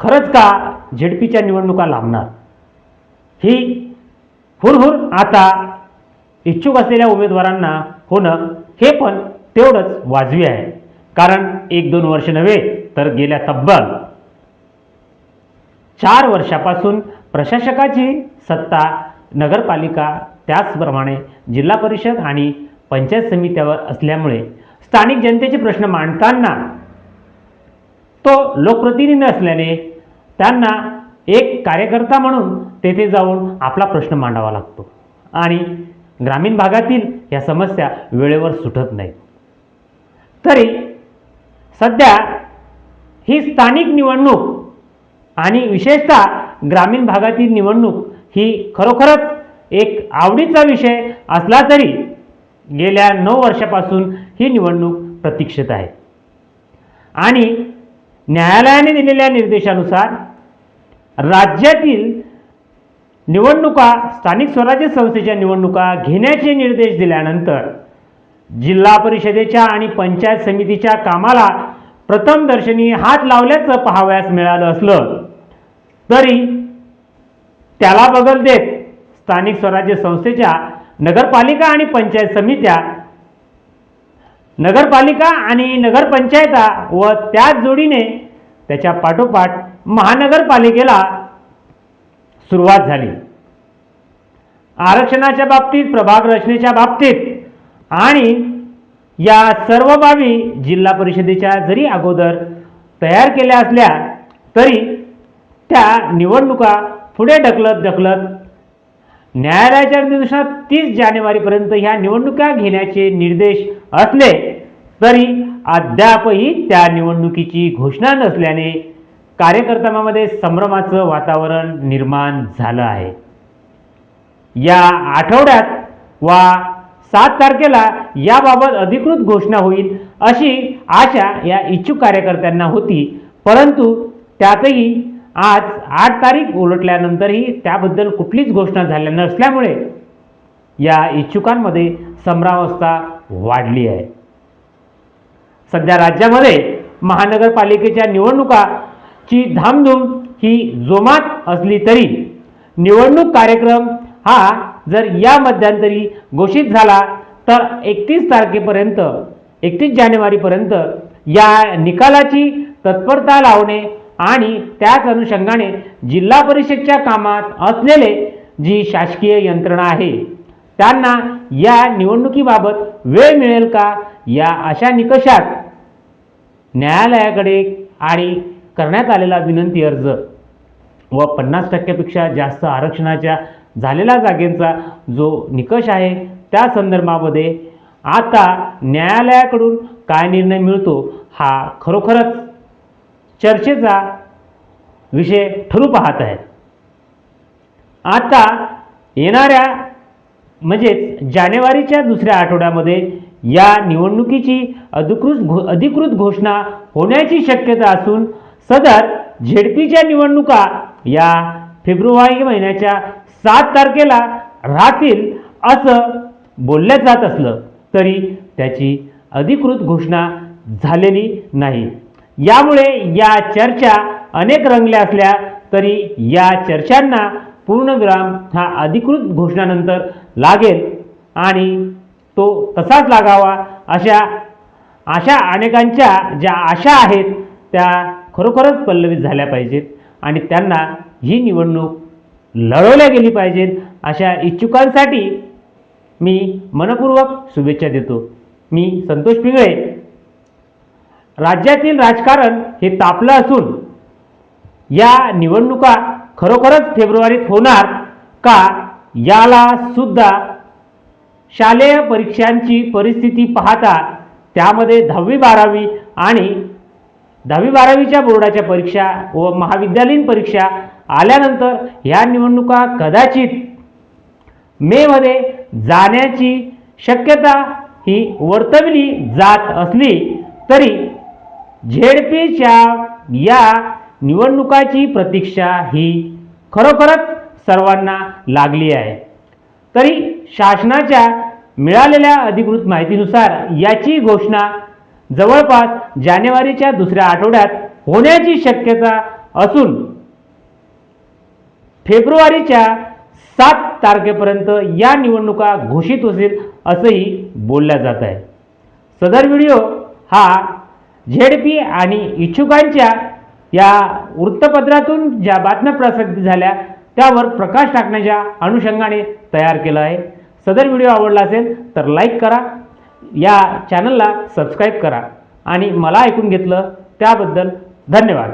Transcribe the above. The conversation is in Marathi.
खरंच का झेडपीच्या निवडणुका लांबणार? ही हुरहुर आता इच्छुक असलेल्या उमेदवारांना होणं हे पण तेवढंच वाजवी आहे. कारण एक दोन वर्ष नव्हे तर गेल्या तब्बल चार वर्षापासून प्रशासकाची सत्ता नगरपालिका त्याचप्रमाणे जिल्हा परिषद आणि पंचायत समित्यावर असल्यामुळे स्थानिक जनतेचे प्रश्न मांडताना तो लोकप्रतिनिधी असल्याने त्यांना एक कार्यकर्ता म्हणून तेथे जाऊन आपला प्रश्न मांडावा लागतो. आणि ग्रामीण भागातील या समस्या वेळेवर सुटत नाहीत. तरी सध्या ही स्थानिक निवडणूक आणि विशेषतः ग्रामीण भागातील निवडणूक ही खरोखरच एक आवडीचा विषय असला तरी गेल्या नऊ वर्षापासून ही निवडणूक प्रतीक्षित आहे. आणि न्यायालयाने दिलेल्या निर्देशानुसार राज्यातील निवडणुका स्थानिक स्वराज्य संस्थेच्या निवडणुका घेण्याचे निर्देश दिल्यानंतर जिल्हा परिषदेच्या आणि पंचायत समितीच्या कामाला प्रथम दर्शनी हात लावल्याचं पाहावयास मिळालं असलं तरी त्याला बगल देत स्थानिक स्वराज्य संस्थेच्या नगरपालिका आणि पंचायत समित्या नगरपालिका आणि नगरपंचायता व त्याच जोडीने त्याच्या पाठोपाठ महानगरपालिकेला सुरुवात झाली. आरक्षणाच्या बाबतीत प्रभाग रचनेच्या बाबतीत आणि या सर्व बाबी जिल्हा परिषदेच्या जरी अगोदर तयार केल्या असल्या तरी त्या निवडणुका पुढे ढकलत ढकलत न्यायालयाच्या निर्देशात तीस जानेवारीपर्यंत ह्या निवडणुका घेण्याचे निर्देश असले तरी अद्यापही त्या निवडणुकीची घोषणा नसल्याने कार्यकर्त्यांमध्ये संभ्रमाचं वातावरण निर्माण झालं आहे. या आठवड्यात वा सात तारखेला याबाबत अधिकृत घोषणा होईल अशी आशा या इच्छुक कार्यकर्त्यांना होती परंतु त्यातही आज आठ तारीख उलटल्यानंतरही त्याबद्दल कुठलीच घोषणा झाल्या नसल्यामुळे या इच्छुकांमध्ये समरावस्था वाढली आहे. सध्या राज्यामध्ये महानगरपालिकेच्या निवडणुकाची धामधूम ही जोमात असली तरी निवडणूक कार्यक्रम हा जर या मध्यंतरी घोषित झाला तर एकतीस तारखेपर्यंत एकतीस जानेवारीपर्यंत या निकालाची तत्परता लावणे आणि त्याच अनुषंगाने जिल्हा परिषदच्या कामात असलेले जी शासकीय यंत्रणा आहे त्यांना या निवडणुकीबाबत वेळ मिळेल का या अशा निकषात न्यायालयाकडे आणि करण्यात आलेला विनंती अर्ज व पन्नास टक्क्यापेक्षा जास्त आरक्षणाच्या झालेल्या जागेंचा जो निकष आहे त्या संदर्भामध्ये आता न्यायालयाकडून काय निर्णय मिळतो हा खरोखरच चर्चेचा विषय ठरू पाहत आहेत. आता येणाऱ्या म्हणजेच जानेवारीच्या दुसऱ्या आठवड्यामध्ये या निवडणुकीची अधिकृत घो अधिकृत घोषणा होण्याची शक्यता असून सदर झेडपीच्या निवडणुका या फेब्रुवारी महिन्याच्या सात तारखेला राहतील असं बोलल्या जात असलं तरी त्याची अधिकृत घोषणा झालेली नाही. यामुळे या चर्चा अनेक रंगल्या असल्या तरी या चर्चांना पूर्णविराम हा अधिकृत घोषणानंतर लागेल आणि तो तसाच लागावा अशा अशा अनेकांच्या ज्या आशा आहेत त्या खरोखरच पल्लवित झाल्या पाहिजेत आणि त्यांना ही निवडणूक लढवल्या गेली पाहिजेत अशा इच्छुकांसाठी मी मनपूर्वक शुभेच्छा देतो. मी संतोष पिंगळे. राज्यातील राजकारण हे तापलं असून या निवडणुका खरोखरच फेब्रुवारीत होणार का याला सुद्धा शालेय परीक्षांची परिस्थिती पाहता त्यामध्ये दहावी बारावी आणि दहावी बारावीच्या बोर्डाच्या परीक्षा व महाविद्यालयीन परीक्षा आल्यानंतर ह्या निवडणुका कदाचित मेमध्ये जाण्याची शक्यता ही वर्तवली जात असली तरी झेडपीच्या या निवडणुकाची प्रतीक्षा ही खरोखरच सर्वांना लागली आहे. तरी शासनाच्या मिळालेल्या अधिकृत माहितीनुसार याची घोषणा जवळपास जानेवारीच्या दुसऱ्या आठवड्यात होण्याची शक्यता असून फेब्रुवारीच्या सात तारखेपर्यंत या निवडणुका घोषित होतील असंही बोलल्या जात आहे. सदर व्हिडिओ हा झेड पी आणि इच्छुकांच्या या वृत्तपत्रातून ज्या बातम्या प्रसिद्ध झाल्या त्यावर प्रकाश टाकण्याच्या अनुषंगाने तयार केलं आहे. सदर व्हिडिओ आवडला असेल तर लाईक करा या चॅनलला सबस्क्राईब करा आणि मला ऐकून घेतलं त्याबद्दल धन्यवाद.